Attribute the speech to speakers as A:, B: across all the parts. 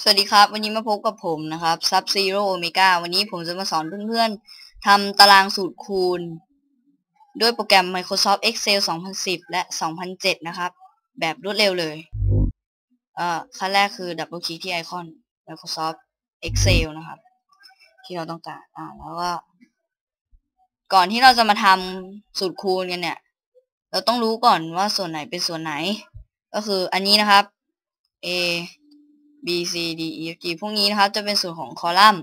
A: สวัสดีครับ วันนี้มาพบกับผมนะครับ Sub Zero Omega วันนี้ผมจะมาสอนเพื่อนๆทำตารางสูตรคูณ ด้วยโปรแกรม Microsoft Excel 2010 และ 2007 นะครับ แบบรวดเร็วเลย เอ่อขั้นแรกคือดับเบิลคลิกที่ไอคอน Microsoft Excel นะครับ ที่เราต้องการอ่าแล้วก็ ก่อนที่เราจะมาทำสูตรคูณกันเนี่ย เราต้องรู้ก่อนว่าส่วนไหนเป็นส่วนไหน ก็คืออันนี้นะครับ A B C D E F G พวกนี้นะครับจะเป็นส่วนของคอลัมน์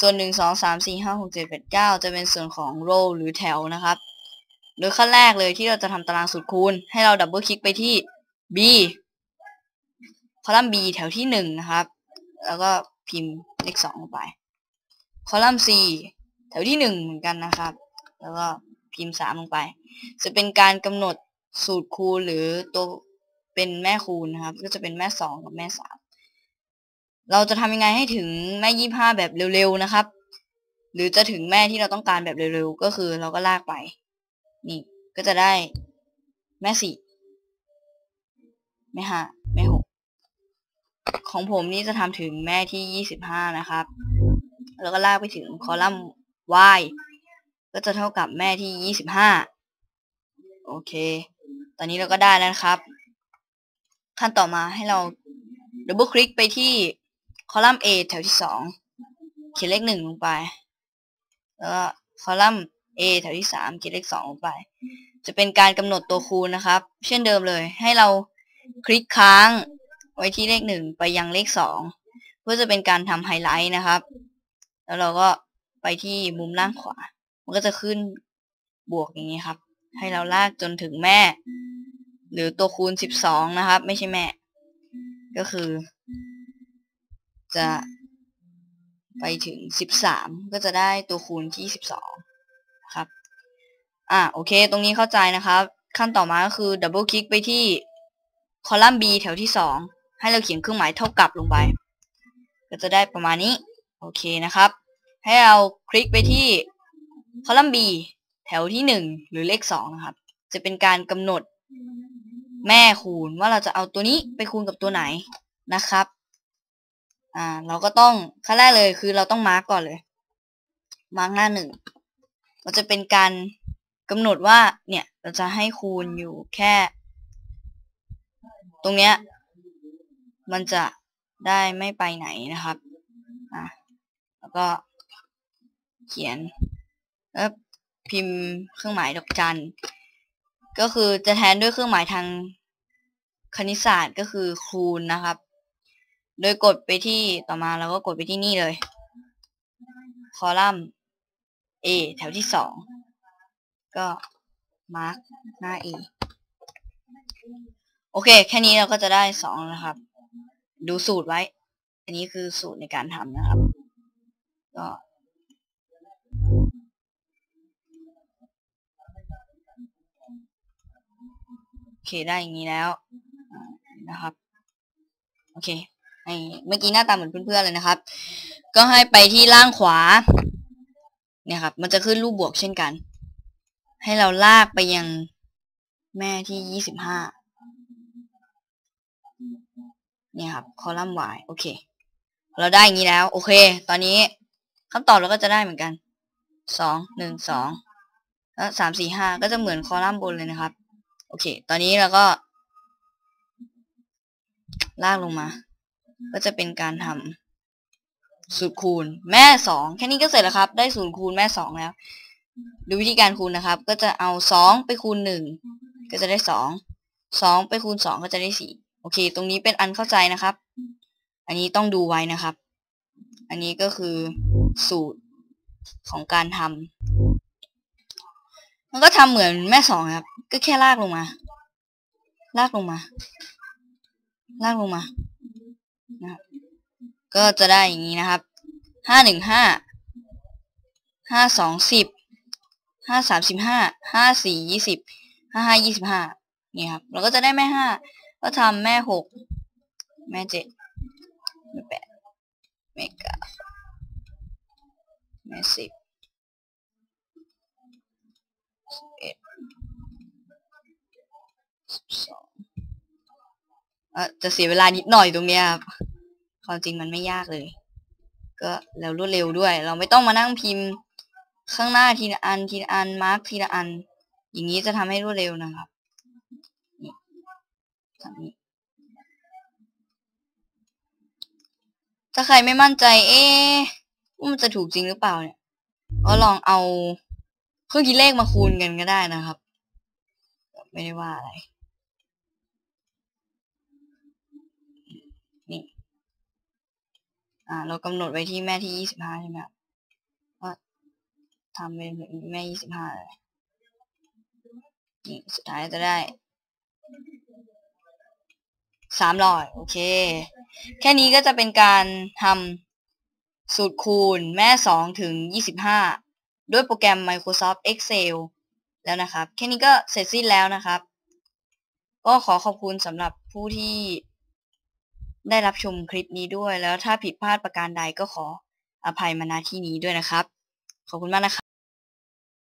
A: ส่วนหนึ่งสองสามสี่ห้าหกเจ็ดแปดเก้าจะเป็นส่วนของ row หรือแถวนะครับ โดยขั้นแรกเลยที่เราจะทำตารางสูตรคูณ ให้เราดับเบิลคลิกไปที่ B คอลัมน์ B แถวที่หนึ่งนะครับ แล้วก็พิมพ์เลขสองลงไป คอลัมน์ C แถวที่หนึ่งเหมือนกันนะครับ แล้วก็พิมพ์สามลงไป จะเป็นการกำหนดสูตรคูณหรือตัวเป็นแม่คูณนะครับ ก็จะเป็นแม่สองกับแม่สาม เราจะทำยังไงให้ถึงแม่ยี่ห้าแบบเร็วๆนะครับ หรือจะถึงแม่ที่เราต้องการแบบเร็วๆก็คือเราก็ลากไป นี่ก็จะได้แม่สี่แม่ห้าแม่หกของผมนี่จะทำถึงแม่ที่ยี่สิบห้านะครับ แล้วก็ลากไปถึงคอลัมน์ y ก็จะเท่ากับแม่ที่ยี่สิบห้าโอเค ตอนนี้เราก็ได้แล้วครับ ขั้นต่อมาให้เราดับเบิลคลิกไปที่ คอลัมน์ A แถวที่สองเขียนเลขหนึ่งลงไป แล้วก็คอลัมน์ A แถวที่สามเขียนเลขสองลงไป จะเป็นการกำหนดตัวคูณนะครับ เช่นเดิมเลย ให้เราคลิกค้างไว้ที่เลขหนึ่งไปยังเลขสองเพื่อจะเป็นการทำไฮไลท์นะครับ แล้วเราก็ไปที่มุมล่างขวา มันก็จะขึ้นบวกอย่างนี้ครับ ให้เราลากจนถึงแม่ หรือตัวคูณสิบสองนะครับ ไม่ใช่แม่ ก็คือ จะไปถึงสิบสามก็จะได้ตัวคูณที่สิบสองครับ อ่าโอเค ตรงนี้เข้าใจนะครับ ขั้นต่อมาก็คือดับเบิลคลิกไปที่คอลัมน์ B แถวที่สองให้เราเขียนเครื่องหมายเท่ากับลงไป ก็จะได้ประมาณนี้ โอเคนะครับ ให้เราคลิกไปที่คอลัมน์ B แถวที่หนึ่งหรือเลขสองนะครับ จะเป็นการกำหนดแม่คูณว่าเราจะเอาตัวนี้ไปคูณกับตัวไหนนะครับ อ่า เราก็ต้องขั้นแรกเลยคือเราต้องมาร์กก่อนเลย มาร์กหน้าหนึ่งเราจะเป็นการกำหนดว่า เนี่ย เราจะให้คูณอยู่แค่ ตรงเนี้ย มันจะได้ไม่ไปไหนนะครับ อ่าแล้วก็เขียนแล้วพิมพ์เครื่องหมายดอกจัน ก็คือจะแทนด้วยเครื่องหมายทางคณิตศาสตร์ก็คือคูณนะครับ โดยกดไปที่ต่อมาเราก็กดไปที่นี่เลย คอลัมน์ A แถวที่สองก็มาร์กหน้า A โอเค แค่นี้เราก็จะได้สองนะครับ ดูสูตรไว้ อันนี้คือสูตรในการทำนะครับ ก็โอเคได้อย่างนี้แล้วนะครับ โอเค เมื่อกี้หน้าตาเหมือนเพื่อนๆเลยนะครับ ก็ให้ไปที่ล่างขวา เนี่ยครับ มันจะขึ้นรูปบวกเช่นกัน ให้เราลากไปยังแม่ที่ยี่สิบห้าเนี่ยครับ คอลัมน์ y โอเค เราได้อย่างนี้แล้ว โอเค ตอนนี้คำตอบเราก็จะได้เหมือนกันสองหนึ่งสองแล้วสามสี่ห้าก็จะเหมือนคอลัมน์บนเลยนะครับ โอเค ตอนนี้เราก็ ลากลงมา ก็จะเป็นการทำสูตรคูณ แม่สองแค่นี้ก็เสร็จแล้วครับ ได้สูตรคูณแม่สองแล้ว ดูวิธีการคูณนะครับ ก็จะเอาสองไปคูณหนึ่งก็จะได้สองสองไปคูณสองก็จะได้สี่โอเค ตรงนี้เป็นอันเข้าใจนะครับ อันนี้ต้องดูไว้นะครับ อันนี้ก็คือสูตรของการทำมันก็ทำเหมือนแม่สองครับ ก็แค่ลากลงมา ลากลงมา ลากลงมา นะครับก็จะได้อย่างนี้นะครับ ห้าหนึ่งห้า ห้าสองสิบ ห้าสามสิบห้า ห้าสี่ยี่สิบ ห้าห้ายี่สิบห้านี่ครับ เราก็จะได้แม่ห้า ก็ทำแม่หก แม่เจ็ด แม่แปด แม่เก้า แม่สิบสิบเอ็ดสิบสอง จะเสียเวลานิดหน่อยตรงเนี้ยครับความจริงมันไม่ยากเลย ก็แล้วรวดเร็วด้วย เราไม่ต้องมานั่งพิมพ์ ข้างหน้าทีละอันทีละอันมาร์กทีละอัน อย่างนี้จะทำให้รวดเร็วนะครับนี่ทำนี้ถ้าใครไม่มั่นใจ เอ๊ะว่ามันจะถูกจริงหรือเปล่าเนี่ยก็ลองเอาเครื่องคิดเลขมาคูณกันก็ได้นะครับ ไม่ได้ว่าอะไร อ่า เรากำหนดไว้ที่แม่ที่ยี่สิบห้าใช่ไหมครับก็ทำเป็นแม่ยี่สิบห้าเลยสุดท้ายจะได้สามร้อยโอเค แค่นี้ก็จะเป็นการทำสูตรคูณแม่สองถึงยี่สิบห้าด้วยโปรแกรม Microsoft Excel แล้วนะครับ แค่นี้ก็เสร็จสิ้นแล้วนะครับ ก็ขอขอบคุณสำหรับผู้ที่ ได้รับชมคลิปนี้ด้วย แล้วถ้าผิดพลาดประการใดก็ขออภัยมาณที่นี้ด้วยนะครับ ขอบคุณมากนะครับ